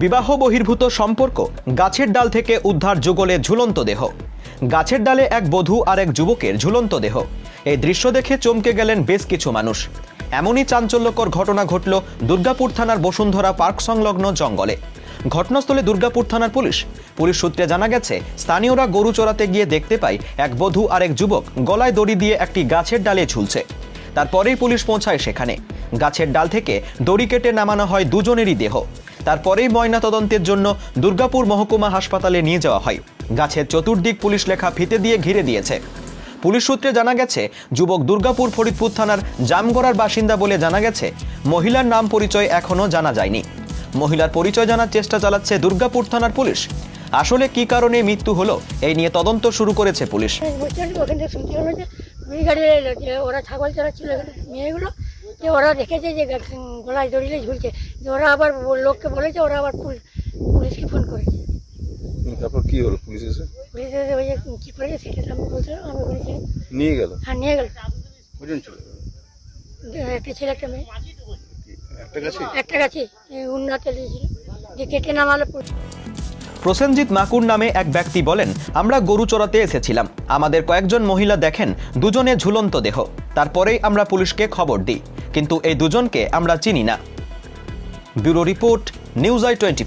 বিবাহ বহির্ভূত সম্পর্ক গাছের ডাল থেকে উদ্ধার যুগলে ঝুলন্ত দেহ। গাছের ডালে এক বধূ আর এক যুবকের ঝুলন্ত দেহ। এই দৃশ্য দেখে চমকে গেলেন বেশ কিছু মানুষ। এমনই চাঞ্চল্যকর ঘটনা ঘটল দুর্গাপুর থানার বসুন্ধরা পার্ক সংলগ্ন জঙ্গলে। ঘটনাস্থলে দুর্গাপুর থানার পুলিশ পুলিশ সূত্রে জানা গেছে, স্থানীয়রা গরু চড়াতে গিয়ে দেখতে পায় এক বধূ আর এক যুবক গলায় দড়ি দিয়ে একটি গাছের ডালে ঝুলছে। তারপরেই পুলিশ পৌঁছায় সেখানে। গাছের ডাল থেকে দড়ি কেটে নামানো হয় দুজনেরই দেহ। তারপরেই ময়না তদন্তের জন্য দুর্গাপুর মহকুমা হাসপাতালে নিয়ে যাওয়া হয়। গাছের চতুর্দিক পুলিশ লেখা ফিতে দিয়ে ঘিরে দিয়েছে। পুলিশ সূত্রে জানা গেছে, যুবক দুর্গাপুর ফরিদপুর থানার জামগড়ার বাসিন্দা বলে জানা গেছে, মহিলার নাম পরিচয় এখনও জানা যায়নি। মহিলার পরিচয় জানার চেষ্টা চালাচ্ছে দুর্গাপুর থানার পুলিশ। আসলে কি কারণে মৃত্যু হলো, এই নিয়ে তদন্ত শুরু করেছে পুলিশ। ওরা ছাগল চড়াচ্ছিল মেয়েগুলো যে ওরা দেখেছে যে গলায় দড়িলে ঝুলছে যে ওরা আবার লোককে বলেছে ওরা আবার পুলিশকে ফোন করেছে। তারপর কি হলো পুলিশ এসে? পুলিশ এসে ওই যে কী করেছে সেটা আমি বলছিলাম আমি বলেছি। নিয়ে গেল? হ্যাঁ নিয়ে গেল। কজন ছিল? একটা ছেলে একটা মেয়ে। একটা গাছে? একটা গাছে উন্নতে দিয়েছিল। যে কেটে নামালো পুলিশ। প্রসেনজিৎ মাকুর নামে এক ব্যক্তি বলেন, আমরা গরু চড়াতে এসেছিলাম। আমাদের কয়েকজন মহিলা দেখেন, দুজনে ঝুলন্ত দেহ। তারপরেই আমরা পুলিশকে খবর দিই। কিন্তু এই দুজনকে আমরা চিনি না। Bureau report, news I twenty